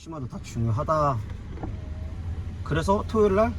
혹시마다 다 중요하다. 그래서 토요일 날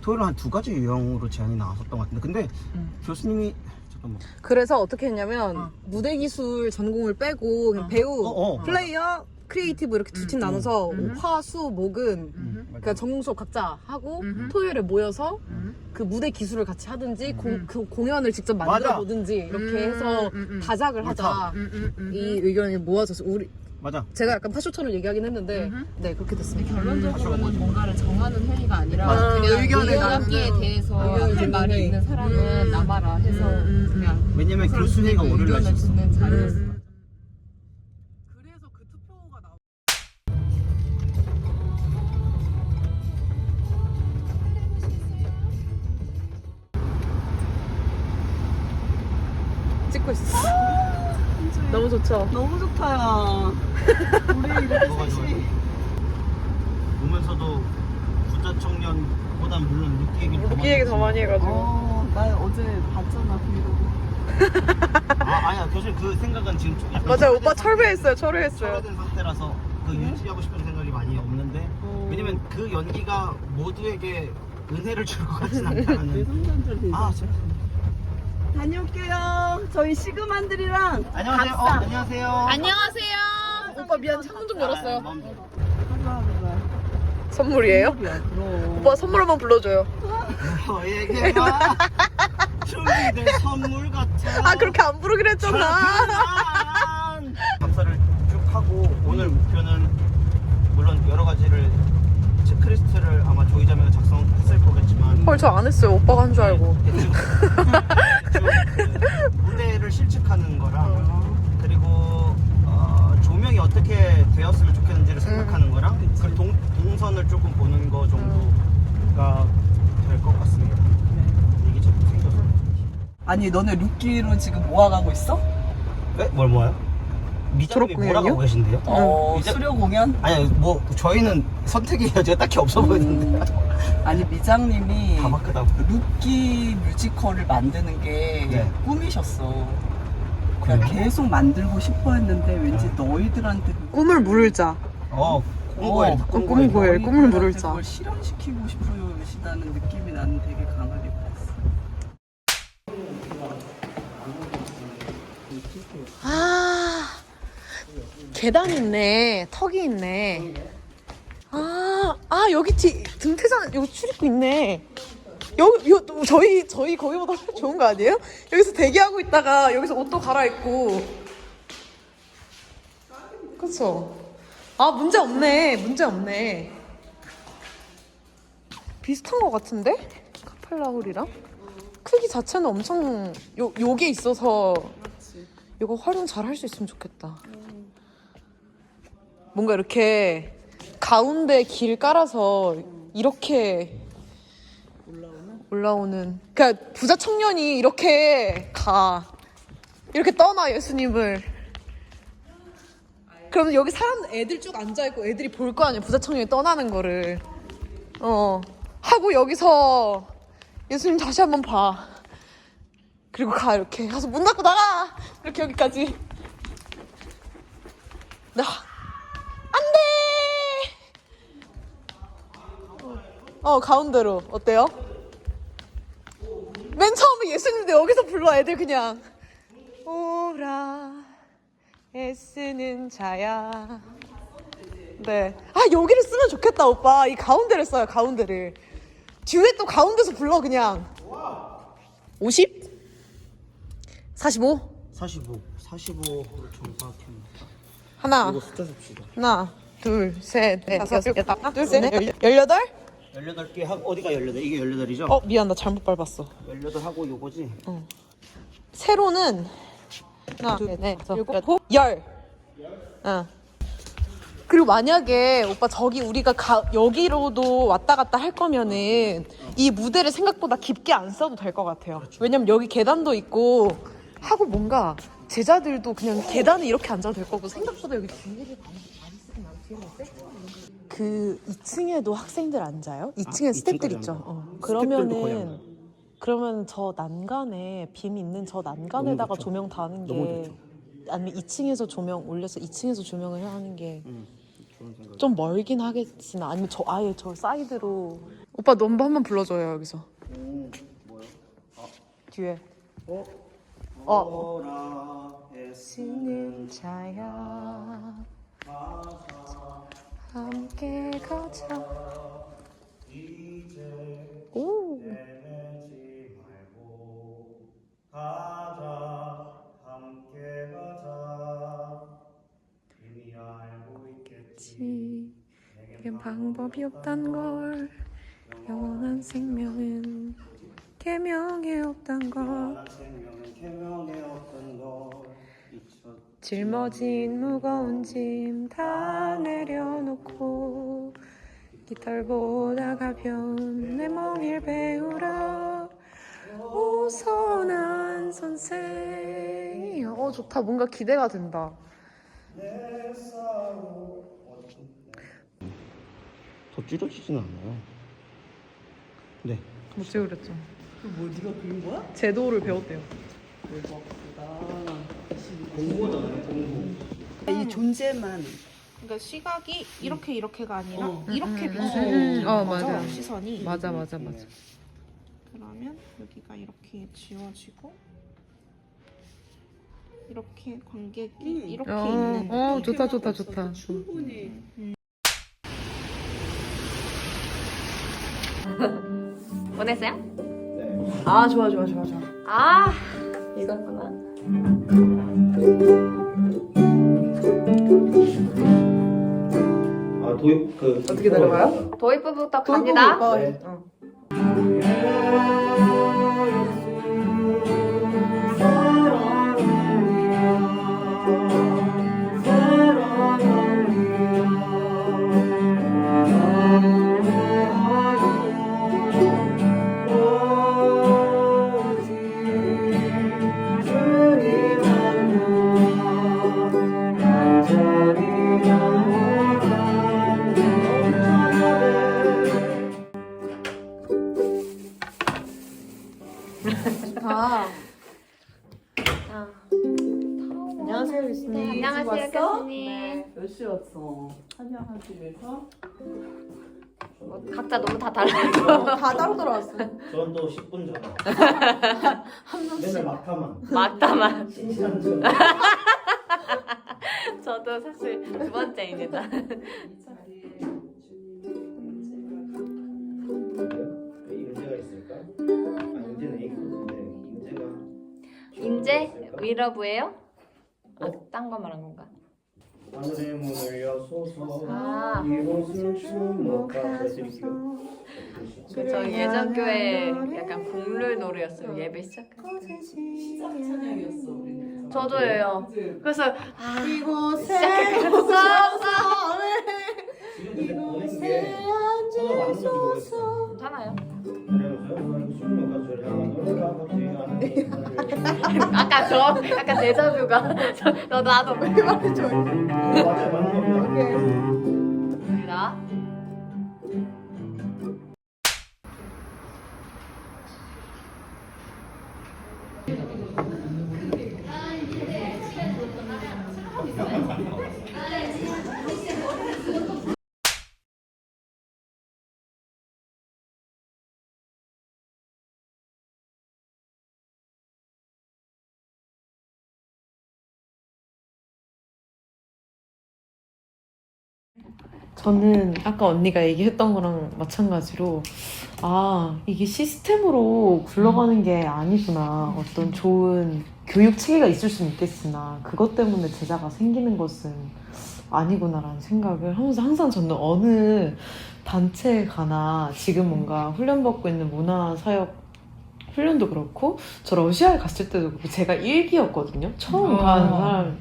토요일 한 두 가지 유형으로 제안이 나왔었던 것 같은데 근데 음. 교수님이 잠깐만 그래서 어떻게 했냐면 어. 무대 기술 전공을 빼고 그냥 어. 배우, 어, 어. 플레이어, 크리에이티브 이렇게 두팀 나눠서 음. 화, 수, 목은 음, 그러니까 전공 수업 각자 하고 음. 토요일에 모여서 음. 그 무대 기술을 같이 하든지 공- 음. 그 공연을 직접. 만들어 보든지 이렇게 음, 해서 음, 음. 다작을. 하자 음, 음, 음, 이 의견이 모아져서 우리 맞아 제가 약간 파쇼처럼 얘기하긴 했는데 음흠. 네 그렇게 됐습니다. 결론적으로는 뭔가를 정하는 회의가 아니라 맞아. 그냥 의견을 의견기에 나누는. 대해서 의견을 할 말이. 있는 사람은 남아라 해서 음, 음, 그냥 왜냐면 사람들의 월요일 날 듣는 자리였어. 그 좋죠. 너무 좋다, 야. 우리 이렇게 뭐가 셋이. 보면서도 부자 청년보단 물론 루키 얘기를 루키 얘기 더 많이 해가지고. 어, 나 어제 봤잖아, 브이로그. 아 아니야 교수님 그 생각은 지금 좀 약간 맞아요. 오빠 철회했어요. 철회했어요. 철회된 상태라서 그 유지하고 싶은 생각이 많이 없는데 왜냐면 그 연기가 모두에게 은혜를 줄 것 같진 내 않다는. 아 진짜 다녀올게요. 저희 시그만들이랑 안녕하세요 어, 안녕하세요 안녕하세요. 오빠 미안 창문 좀 열었어요. 하루하루가 선물이에요? 오빠 선물 한번 불러줘요. 준비된 선물 같아 아 그렇게 안 부르기로 했잖아. 짠! 답사를 쭉 하고 오늘 목표는 물론 여러 가지를 체크리스트를 아마 조이자매가 작성했을 거겠지만 헐 저 안 했어요. 오빠가 한 줄 알고. 대충, 대충 그 무대를 실측하는 거랑 그리고 어, 조명이 어떻게 되었으면 좋겠는지를 생각하는 거랑 그리고 동, 동선을 조금 보는 거 정도가 될 것 같습니다. 이게 자꾸 생겨서. 아니, 너네 루키로 지금 모아가고 있어? 네? 뭘? 미장님이 졸업 뭐라고? 계신데요? 어, 수료 공연? 아니 뭐 저희는 선택의 여지가 딱히 없어 보이는데 아니, 미장님이 다 루키 뮤지컬을 만드는 게 네. 꿈이셨어. 그냥 그래요? 계속 만들고 싶어 했는데 왠지 너희들한테 그 꿈을 물을 자. 어 꿈고엘 어, 꿈 꿈고엘 꾸고엘. 꿈을 너희들한테 물을 자. 그걸 실현시키고 싶으시다는 느낌이 나는 되게 강하게 받았어. 아 계단 있네. 턱이 있네. 아, 아 여기 뒤 등태장 여기 출입구 있네. 여기 요 저희 저희 거기보다 좋은 거 아니에요? 여기서 대기하고 있다가 여기서 옷도 갈아입고. 그렇죠. 아 문제 없네. 문제 없네. 비슷한 거 같은데? 카펠라 홀이랑 크기 자체는 엄청 요 요게 있어서 이거 활용 잘 할 수 있으면 좋겠다. 뭔가 이렇게 가운데 길 깔아서 이렇게 올라오는? 그러니까 부자 청년이 이렇게 가. 이렇게 떠나 예수님을. 그러면 여기 사람 애들 쭉 앉아 있고 애들이 볼 거 아니야 부자 청년이 떠나는 거를. 어. 하고 여기서 예수님 다시 한번 봐. 그리고 가 이렇게. 가서 문 닫고 나가! 이렇게 여기까지. 나 어 가운데로. 어때요? 맨 처음에 예수님도 여기서 불러 애들 그냥. 오라 애쓰는 자야. 네 아 여기를 쓰면 좋겠다 오빠. 이 가운데를 써요 가운데를. 듀엣 또 가운데서 불러 그냥. 50? 45? 45 45 정확히 하나. 이거 숫자 줍시다. 하나 둘 셋 넷 다섯 여섯 둘셋넷 열여덟? 18개 하고 어디가 18 이게 18이죠? 어 미안 나 잘못 밟았어 18 하고 요거지? 세로는 하나 둘셋넷 일곱 열 응. 그리고 만약에 오빠 저기 우리가 가, 여기로도 왔다 갔다 할 거면은 이 무대를 생각보다 깊게 안 써도 될 것 같아요. 왜냐면 여기 계단도 있고 하고 뭔가 제자들도 그냥 계단에 이렇게 앉아도 될 거고 생각보다 여기 뒤를 많이 많이 쓰긴 않아. 뒤에 세? 그 2층에도 학생들 앉아요? 2층에 아, 스탭들 2층까지 있죠. 앉아요? 어. 거의 그러면은. 그러면 저 난간에 빔 있는 저 난간에다가 좋죠. 조명 다는 너무 게 좋죠. 아니면 2층에서 조명 올려서 2층에서 조명을 하는 게 좀 음, 좋은 생각. 멀긴 하겠지만 아니면 저 아예 저 사이드로 오빠 넘버 한번 불러줘요 여기서 오, 뭐야? 뒤에 어? 어. 오라 애쓰는 자야 가사 함께 가자. 오. 내지. 말고 가자 함께 가자 이미 알고 있겠지 이게 방법이 없단 걸. 영원한 생명은 계명에 없단 걸 짊어진 무거운 짐 다 내려놓고 깃털보다 가벼운 내 멍을 배우라 오선한 선생. 어 좋다. 뭔가 기대가 된다. 더 줄여지진 않아요. 네. 어찌 그랬죠? 뭐 네가 그린 거야? 제도를 배웠대요. 대박이다. 공부잖아요 공부 이 존재만 그러니까 시각이 이렇게 이렇게가 아니라 어. 이렇게 음, 비추는 음. 거죠 어, 맞아. 시선이 맞아 맞아 맞아. 그러면 여기가 이렇게 지워지고 이렇게 관객이 음. 이렇게 어, 있는 어 느낌. 좋다 좋다 좋다. 충분히 보냈어요? 네. 아 좋아 좋아 좋아 좋아 아 이거구나. 아 도입 그 어떻게 들어가요? 도입부부터 갑니다. 네. 아. 안녕하세요 교수님 안녕하세요 교수님. 몇시 왔어? 한양하기 위해서 뭐, 각자 너무 다 달라요. 다 따로 들어왔어요 저는 또 10분 전에 맨날 막타만 맞다만. 신시한 전 저도 사실 두 번째입니다. 인제 위러브예요? 아, 딴거 말한 건가? 하늘의 문을 여소서 아. 이곳을 주목하게 해드릴게요 저 예전 교회 약간 국룰 노래였어요. 예배 시작할 때. 시작 찬양이었어 우리는. 저도예요. 그래서 아 이곳에 시작했어. 지금 근데 보낸 게 서로 맞는 건지 모르겠어 괜찮아요. 그래서 주목하게 하는 아까 저 약간 데자뷰가 저, 너 나도 왜 말해줘. 맞아요 맞는 겁니다 저는 아까 언니가 얘기했던 거랑 마찬가지로 아 이게 시스템으로 굴러가는 게 아니구나. 어떤 좋은 교육 체계가 있을 수는 있겠으나 그것 때문에 제자가 생기는 것은 아니구나라는 생각을 하면서 항상 저는 어느 단체에 가나 지금 뭔가 훈련받고 있는 문화사역 훈련도 그렇고 저 러시아에 갔을 때도 그렇고 제가 일기였거든요. 처음 간 사람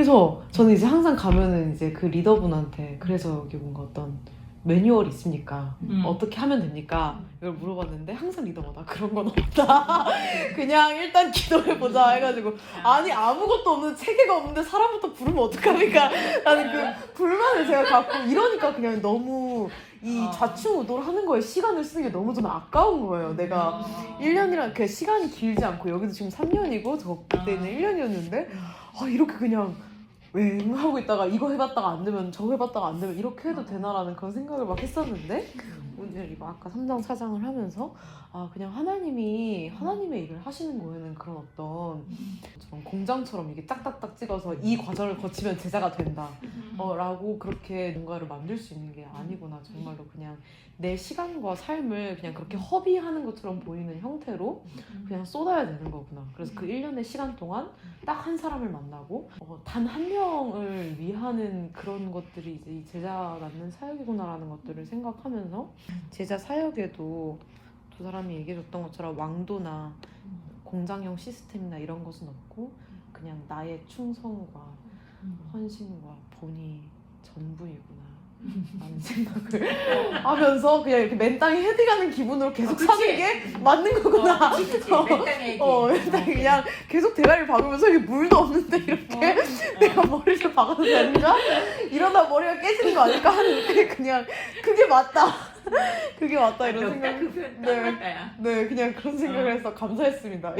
그래서 저는 이제 항상 가면은 이제 그 리더분한테 그래서 여기 뭔가 어떤 매뉴얼이 있습니까? 음. 어떻게 하면 됩니까? 이걸 물어봤는데 항상 리더마다 그런 건 없다. 그냥 일단 기도해보자 해가지고 아니 아무것도 없는 체계가 없는데 사람부터 부르면 어떡합니까? 라는 그 불만을 제가 갖고 이러니까 그냥 너무 이 좌충우돌 하는 거에 시간을 쓰는 게 너무 좀 아까운 거예요. 내가 1년이란 그 시간이 길지 않고 여기도 지금 3년이고 저 그때는 1년이었는데 아 이렇게 그냥 웽 하고 있다가 이거 해봤다가 안 되면 저거 해봤다가 안 되면 이렇게 해도 되나라는 그런 생각을 막 했었는데 오늘 이거 아까 3장 4장을 하면서 아 그냥 하나님이 하나님의 일을 하시는 거에는 그런 어떤 저런 공장처럼 이게 딱딱딱 찍어서 이 과정을 거치면 제자가 된다 어, 라고 그렇게 뭔가를 만들 수 있는 게 아니구나. 정말로 그냥 내 시간과 삶을 그냥 그렇게 허비하는 것처럼 보이는 형태로 그냥 쏟아야 되는 거구나. 그래서 그 1년의 시간 동안 딱 한 사람을 만나고 어, 단한 명을 위하는 그런 것들이 이제 이 제자 낳는 사역이구나라는 것들을 생각하면서 제자 사역에도 두 사람이 얘기해줬던 것처럼 왕도나 공장형 시스템이나 이런 것은 없고 그냥 나의 충성과 헌신과 본이 전부이구나 라는 생각을 하면서 그냥 이렇게 맨땅에 헤딩하는 기분으로 계속 사는 게 맞는 거구나. 어, 맨땅에 그냥 계속 대가리를 박으면서 이게 물도 없는데 이렇게 내가 머리를 박아도 되는가? 이러다 머리가 깨지는 거 아닐까 하는데 그냥 그게 맞다. 그게 맞다 이런 생각. 네, 네, 그냥 그런 생각을 해서 감사했습니다.